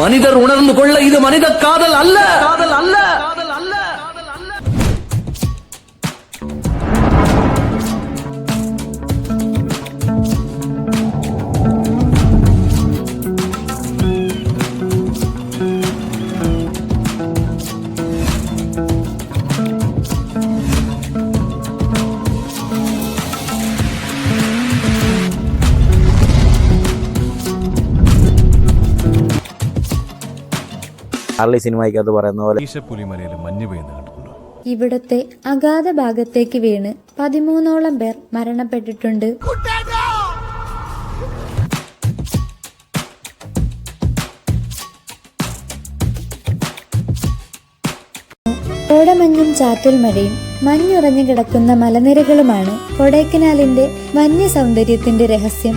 மனிதர் உணர்ந்து கொள்ள இது மனித காதல் அல்ல. അർലി സിനിമയ്ക്കകത്ത് പറയുന്ന പോലെ. ഇവിടത്തെ അഗാധ ഭാഗത്തേക്ക് വീണ് പതിമൂന്നോളം പേർ മരണപ്പെട്ടിട്ടുണ്ട്. കോടമഞ്ഞും ചാറ്റൽ മഴയും മഞ്ഞുറഞ്ഞു കിടക്കുന്ന മലനിരകളുമാണ് കൊടൈക്കനാലിന്റെ വന്യ സൗന്ദര്യത്തിന്റെ രഹസ്യം.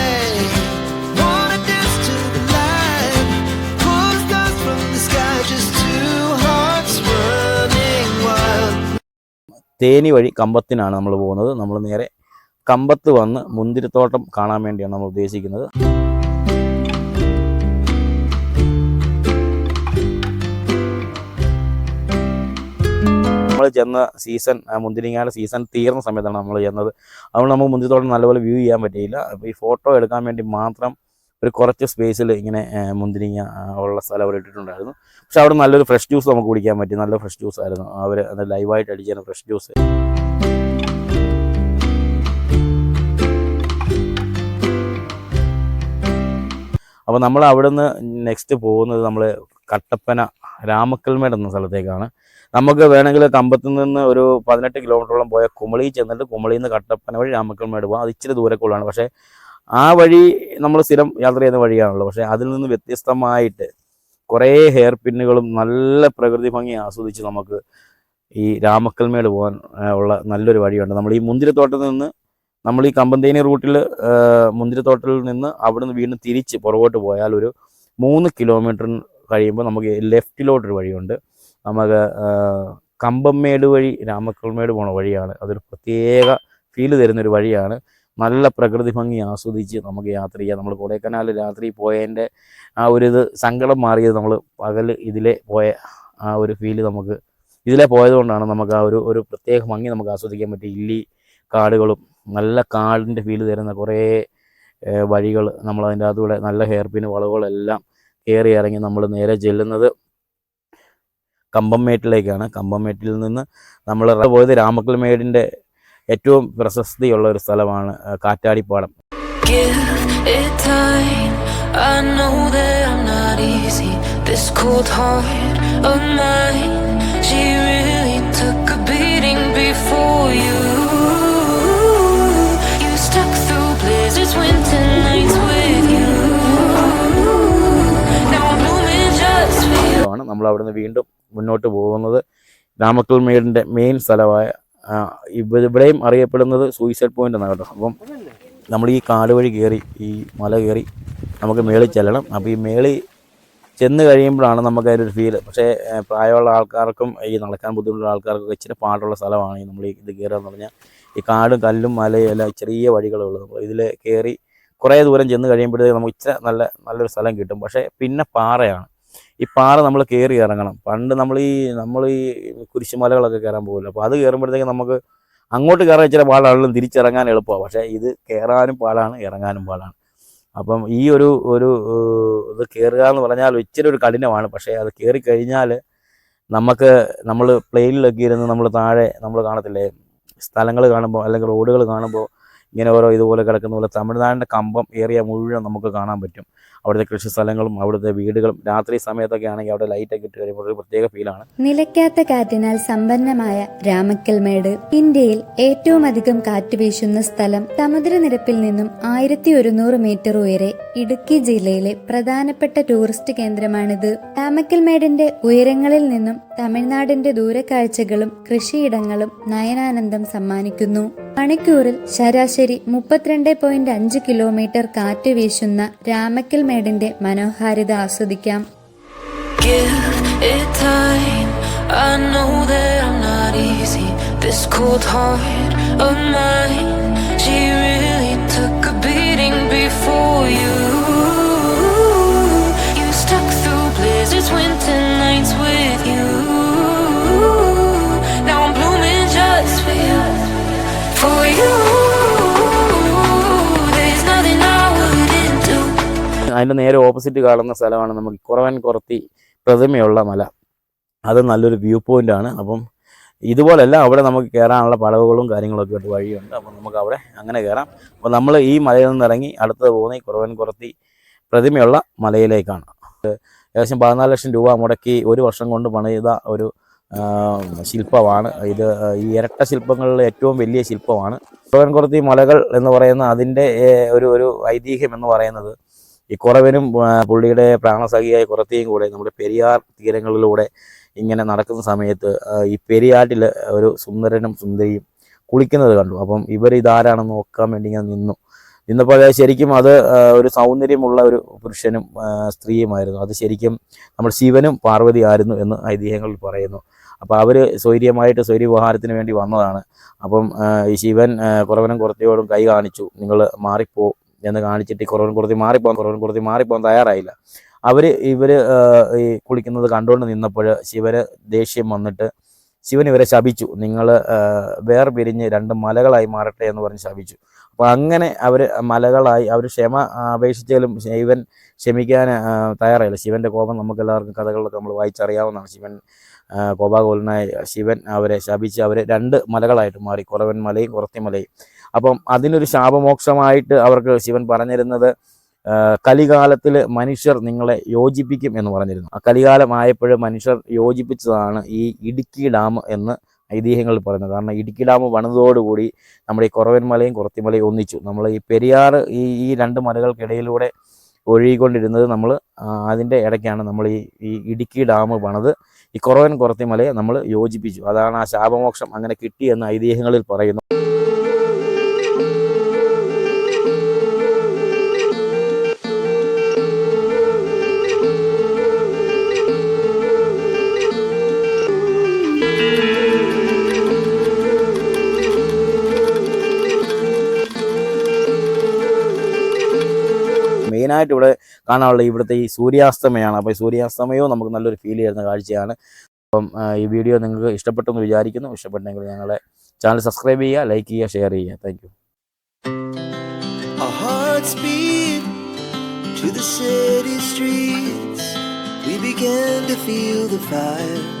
തേനി വഴി കമ്പത്തിനാണ് നമ്മൾ പോകുന്നത്. നമ്മൾ നേരെ കമ്പത്ത് വന്ന് മുന്തിരിത്തോട്ടം കാണാൻ വേണ്ടിയാണ് നമ്മൾ ഉദ്ദേശിക്കുന്നത്. നമ്മൾ ചെന്ന സീസൺ മുന്തിരിങ്ങാല സീസൺ തീർന്ന സമയത്താണ് നമ്മൾ ചെന്നത്. അതുകൊണ്ട് നമുക്ക് മുന്തിരിത്തോട്ടം നല്ലപോലെ വ്യൂ ചെയ്യാൻ പറ്റിയില്ല. അപ്പോൾ ഈ ഫോട്ടോ എടുക്കാൻ വേണ്ടി മാത്രം ഒരു കുറച്ച് സ്പേസിൽ ഇങ്ങനെ മുന്തിരിങ്ങ ഉള്ള സ്ഥലം അവർ ഇട്ടിട്ടുണ്ടായിരുന്നു. പക്ഷെ അവിടെ നല്ലൊരു ഫ്രഷ് ജ്യൂസ് നമുക്ക് കുടിക്കാൻ പറ്റി. നല്ല ഫ്രഷ് ജ്യൂസ് ആയിരുന്നു. അവർ ലൈവായിട്ട് അടിച്ചിരുന്ന ഫ്രഷ് ജ്യൂസ് അപ്പോൾ നമ്മൾ അവിടുന്ന് നെക്സ്റ്റ് പോകുന്നത് നമ്മൾ കട്ടപ്പന രാമക്കൽമേട് എന്ന സ്ഥലത്തേക്കാണ്. നമുക്ക് വേണമെങ്കിൽ കമ്പത്ത് നിന്ന് ഒരു പതിനെട്ട് കിലോമീറ്ററോളം പോയ കുമളി ചെന്നിട്ട് കുമളിയിൽ നിന്ന് കട്ടപ്പന വഴി രാമക്കൽമേട് പോകാം അത് ഇച്ചിരി ദൂരക്കുള്ളതാണ്. പക്ഷേ ആ വഴി നമ്മൾ സ്ഥിരം യാത്ര ചെയ്യുന്ന വഴിയാണല്ലോ. പക്ഷേ അതിൽ നിന്ന് വ്യത്യസ്തമായിട്ട് കുറേ ഹെയർ പിന്നുകളും നല്ല പ്രകൃതി ഭംഗി ആസ്വദിച്ച് നമുക്ക് ഈ രാമക്കൽമേട് പോകാൻ ഉള്ള നല്ലൊരു വഴിയുണ്ട്. നമ്മൾ ഈ മുന്തിരിത്തോട്ടത്തിൽ നിന്ന് നമ്മൾ ഈ കമ്പന്തേനി റൂട്ടിൽ മുന്തിരിത്തോട്ടത്തിൽ നിന്ന് അവിടെ നിന്ന് വീണ്ടും തിരിച്ച് പുറകോട്ട് പോയാൽ ഒരു മൂന്ന് കിലോമീറ്റർ കഴിയുമ്പോൾ നമുക്ക് ലെഫ്റ്റിലോട്ടൊരു വഴിയുണ്ട്. നമുക്ക് കമ്പമ്മേട് വഴി രാമക്കൽമേട് പോണ വഴിയാണ്. അതൊരു പ്രത്യേക ഫീൽ തരുന്നൊരു വഴിയാണ്. നല്ല പ്രകൃതി ഭംഗി ആസ്വദിച്ച് നമുക്ക് യാത്ര ചെയ്യാം. നമ്മൾ കൊടൈക്കനാൽ രാത്രി പോയതിന്റെ ആ ഒരു ഇത് സങ്കടം മാറിയത് നമ്മൾ പകൽ ഇതിലെ പോയ ആ ഒരു ഫീൽ നമുക്ക് ഇതിലെ പോയതുകൊണ്ടാണ് നമുക്ക് ആ ഒരു ഒരു പ്രത്യേക ഭംഗി നമുക്ക് ആസ്വദിക്കാൻ പറ്റി. ഇല്ലി കാടുകളും നല്ല കാടിന്റെ ഫീൽ തരുന്ന കുറേ വഴികൾ നമ്മൾ അതിന്റെ അകത്തൂടെ നല്ല ഹെയർ പിൻ വളവുകളെല്ലാം കയറി ഇറങ്ങി നമ്മൾ നേരെ ചെല്ലുന്നത് കമ്പംമേട്ടിലേക്കാണ് കമ്പംമേട്ടിൽ നിന്ന് നമ്മൾ പോയത് രാമക്കൽമേടിന്റെ ഏറ്റവും പ്രശസ്തിയുള്ള ഒരു സ്ഥലമാണ് കാറ്റാടിപ്പാടം. നമ്മൾ അവിടുന്ന് വീണ്ടും മുന്നോട്ട് പോകുന്നത്. നാമക്കൽ മെയിൻ സ്ഥലമായ ഇവിടെയും അറിയപ്പെടുന്നത് സൂയിസൈഡ് പോയിന്റ് എന്നാണ് കേട്ടോ. അപ്പം നമ്മൾ ഈ കാട് വഴി കയറി ഈ മല കയറി നമുക്ക് മേളിൽ ചെല്ലണം. അപ്പോൾ ഈ മേളിൽ ചെന്ന് കഴിയുമ്പോഴാണ് നമുക്ക് അതിന്റെ ഫീൽ പക്ഷേ പ്രായമുള്ള ആൾക്കാർക്കും ഈ നടക്കാൻ ബുദ്ധിമുട്ടുള്ള ആൾക്കാർക്കൊക്കെ ഇച്ചിരി പാടുള്ള സ്ഥലമാണ് ഈ നമ്മൾ ഈ ഇത് കയറുക എന്ന് പറഞ്ഞാൽ. ഈ കാടും കല്ലും മലയും എല്ലാം ചെറിയ വഴികളേ ഉള്ളൂ. നമ്മൾ ഇതിൽ കയറി കുറേ ദൂരം ചെന്ന് കഴിയുമ്പോഴത്തേക്ക് നമുക്ക് ഇച്ചിരി നല്ല നല്ലൊരു സ്ഥലം കിട്ടും. പക്ഷേ പിന്നെ പാറയാണ്. ഈ പാറ നമ്മൾ കയറി ഇറങ്ങണം. പണ്ട് നമ്മൾ ഈ നമ്മൾ ഈ കുരിശുമലകളൊക്കെ കയറാൻ പോകില്ല അപ്പോൾ അത് കയറുമ്പോഴത്തേക്ക് നമുക്ക് അങ്ങോട്ട് കയറാൻ ഇച്ചിരി പാടാണെങ്കിലും തിരിച്ചിറങ്ങാൻ എളുപ്പമാണ് പക്ഷേ ഇത് കയറാനും പാടാണ് ഇറങ്ങാനും പാടാണ്. അപ്പം ഈ ഒരു ഒരു ഇത് കയറുക എന്ന് പറഞ്ഞാൽ ഇച്ചിരി ഒരു കഠിനമാണ്. പക്ഷേ അത് കയറി കഴിഞ്ഞാൽ നമുക്ക് നമ്മൾ പ്ലെയിനിലൊക്കെ ഇരുന്ന് നമ്മൾ താഴെ നമ്മൾ കാണത്തില്ലേ? സ്ഥലങ്ങൾ കാണുമ്പോൾ അല്ലെങ്കിൽ റോഡുകൾ കാണുമ്പോൾ ഇങ്ങനെ ഓരോ ഇതുപോലെ കിടക്കുന്ന പോലെ തമിഴ്നാടിന്റെ കമ്പം ഏരിയ മുഴുവൻ നമുക്ക് കാണാൻ പറ്റും. അവിടുത്തെ കൃഷി സ്ഥലങ്ങളും അവിടുത്തെ വീടുകളും രാത്രി സമയത്തൊക്കെ ആണെങ്കിൽ അവിടെ ലൈറ്റൊക്കെ ഇട്ട് കഴിയുമ്പോൾ ഒരു പ്രത്യേക ഫീലാണ് നിലയ്ക്കാത്ത കാറ്റിനാൽ സമ്പന്നമായ രാമക്കൽമേട് ഇന്ത്യയിൽ ഏറ്റവും അധികം കാറ്റ് വീശുന്ന സ്ഥലം സമുദ്രനിരപ്പിൽ നിന്നും ആയിരത്തി ഒരുന്നൂറ് മീറ്റർ ഉയരെ ഇടുക്കി ജില്ലയിലെ പ്രധാനപ്പെട്ട ടൂറിസ്റ്റ് കേന്ദ്രമാണിത്. രാമക്കൽമേടിന്റെ ഉയരങ്ങളിൽ നിന്നും തമിഴ്നാടിന്റെ ദൂരക്കാഴ്ചകളും കൃഷിയിടങ്ങളും നയനാനന്ദം സമ്മാനിക്കുന്നു. മണിക്കൂറിൽ ശരാശരി മുപ്പത്തിരണ്ട് പോയിന്റ് അഞ്ച് കിലോമീറ്റർ കാറ്റ് വീശുന്ന രാമക്കൽമേടിന്റെ മനോഹാരിത ആസ്വദിക്കാം. I know that I'm not easy. This cold heart of mine, അതിന്റെ നേരെ ഓപ്പോസിറ്റ് കാണുന്ന സ്ഥലമാണ് നമുക്ക് കുറവൻ കുറത്തി പ്രതിമയുള്ള മല. അത് നല്ലൊരു വ്യൂ പോയിന്റ് ആണ്. അപ്പം ഇതുപോലെയല്ല അവിടെ നമുക്ക് കയറാനുള്ള പടവുകളും കാര്യങ്ങളൊക്കെ ആയിട്ട് വഴിയുണ്ട്. അപ്പം നമുക്ക് അവിടെ അങ്ങനെ കയറാം അപ്പോൾ നമ്മൾ ഈ മലയിൽ നിന്ന് ഇറങ്ങി അടുത്തത് പോകുന്ന ഈ കുറവൻ കുറത്തി പ്രതിമയുള്ള മലയിലേക്കാണ്. ഏകദേശം പതിനാല് ലക്ഷം രൂപ മുടക്കി ഒരു വർഷം കൊണ്ട് പണിത ഒരു ശില്പമാണ്. ഇത് ഈ ഇരട്ട ശില്പങ്ങളിൽ ഏറ്റവും വലിയ ശില്പമാണ്. കുറവൻകുറത്തി മലകൾ എന്ന് പറയുന്ന അതിന്റെ ഒരു ഒരു ഐതിഹ്യം എന്ന് പറയുന്നത് ഈ കുറവനും പുള്ളിയുടെ പ്രാണസഖിയായ കുറത്തെയും കൂടെ നമ്മുടെ പെരിയാർ തീരങ്ങളിലൂടെ ഇങ്ങനെ നടക്കുന്ന സമയത്ത് ഈ പെരിയാറ്റിൽ ഒരു സുന്ദരനും സുന്ദരിയും കുളിക്കുന്നത് കണ്ടു. അപ്പം ഇവർ ഇതാരാണെന്ന് നോക്കാൻ വേണ്ടി ഇങ്ങനെ നിന്നു. നിന്നപ്പോൾ അത് ശരിക്കും അത് ഒരു സൗന്ദര്യമുള്ള ഒരു പുരുഷനും സ്ത്രീയുമായിരുന്നു. അത് ശരിക്കും നമ്മൾ ശിവനും പാർവതി ആയിരുന്നു എന്ന് ഐതിഹ്യങ്ങളിൽ പറയുന്നു. അപ്പോൾ അവർ സ്വൈര്യമായിട്ട് സ്വൈര്യവിഹാരത്തിന് വേണ്ടി വന്നതാണ്. അപ്പം ഈ ശിവൻ കുറവനും കുറത്തിയോടും കൈ കാണിച്ചു. നിങ്ങൾ മാറിപ്പോ എന്ന് കാണിച്ചിട്ട് ഈ കുറവൻ കുറുതി മാറിപ്പോകാൻ കുറവൻ കുറുതി മാറിപ്പോകാൻ തയ്യാറായില്ല. അവർ ഇവർ ഈ കുളിക്കുന്നത് കണ്ടുകൊണ്ട് നിന്നപ്പോൾ ശിവന് ദേഷ്യം വന്നിട്ട് ശിവൻ ഇവരെ ശപിച്ചു. നിങ്ങൾ വേർപിരിഞ്ഞ് രണ്ട് മലകളായി മാറട്ടെ എന്ന് പറഞ്ഞ് ശപിച്ചു. അപ്പോൾ അങ്ങനെ അവർ മലകളായി അവർ ക്ഷമ അപേക്ഷിച്ചാലും ശിവൻ ക്ഷമിക്കാൻ തയ്യാറായില്ല. ശിവന്റെ കോപം നമുക്ക് എല്ലാവർക്കും കഥകളിലൊക്കെ നമ്മൾ വായിച്ചറിയാവുന്നതാണ്. ശിവൻ കോപാകോലനായി ശിവൻ അവരെ ശപിച്ച് അവരെ രണ്ട് മലകളായിട്ട് മാറി. കുറവൻ മലയും കുറത്തിമലയും അപ്പം അതിനൊരു ശാപമോക്ഷമായിട്ട് അവർക്ക് ശിവൻ പറഞ്ഞിരുന്നത് കലികാലത്തിൽ മനുഷ്യർ നിങ്ങളെ യോജിപ്പിക്കും എന്ന് പറഞ്ഞിരുന്നു. ആ കലികാലമായപ്പോൾ മനുഷ്യർ യോജിപ്പിച്ചതാണ് ഈ ഇടുക്കി ഡാം എന്ന് ഐതിഹ്യങ്ങൾ പറയുന്നത്. കാരണം ഇടുക്കി ഡാം പണിതോടുകൂടി നമ്മുടെ ഈ കുറവൻ മലയും കുറത്തിമലയും ഒന്നിച്ചു. നമ്മൾ ഈ പെരിയാർ ഈ ഈ രണ്ട് മലകൾക്കിടയിലൂടെ ഒഴുകിക്കൊണ്ടിരുന്നത് നമ്മൾ അതിന്റെ ഇടയ്ക്കാണ് നമ്മൾ ഈ ഈ ഇടുക്കി ഡാം പണിത് ഈ കുറവൻ കുറത്തിമലയെ നമ്മൾ യോജിപ്പിച്ചു. അതാണ് ആ ശാപമോക്ഷം അങ്ങനെ കിട്ടിയെന്ന് ഐതിഹ്യങ്ങളിൽ പറയുന്നു. മെയിനായിട്ട് ഇവിടെ കാണാനുള്ള ഇവിടുത്തെ ഈ സൂര്യാസ്തമയമാണ് അപ്പോൾ സൂര്യാസ്തമയവും നമുക്ക് നല്ലൊരു ഫീൽ ചെയ്യുന്ന കാഴ്ചയാണ്. അപ്പം ഈ വീഡിയോ നിങ്ങൾക്ക് ഇഷ്ടപ്പെട്ടെന്ന് വിചാരിക്കുന്നു. ഇഷ്ടപ്പെട്ടെങ്കിൽ ഞങ്ങളെ ചാനൽ സബ്സ്ക്രൈബ് ചെയ്യുക ലൈക്ക് ചെയ്യുക ഷെയർ ചെയ്യുക. Thank to the city streets. We began to feel the fire.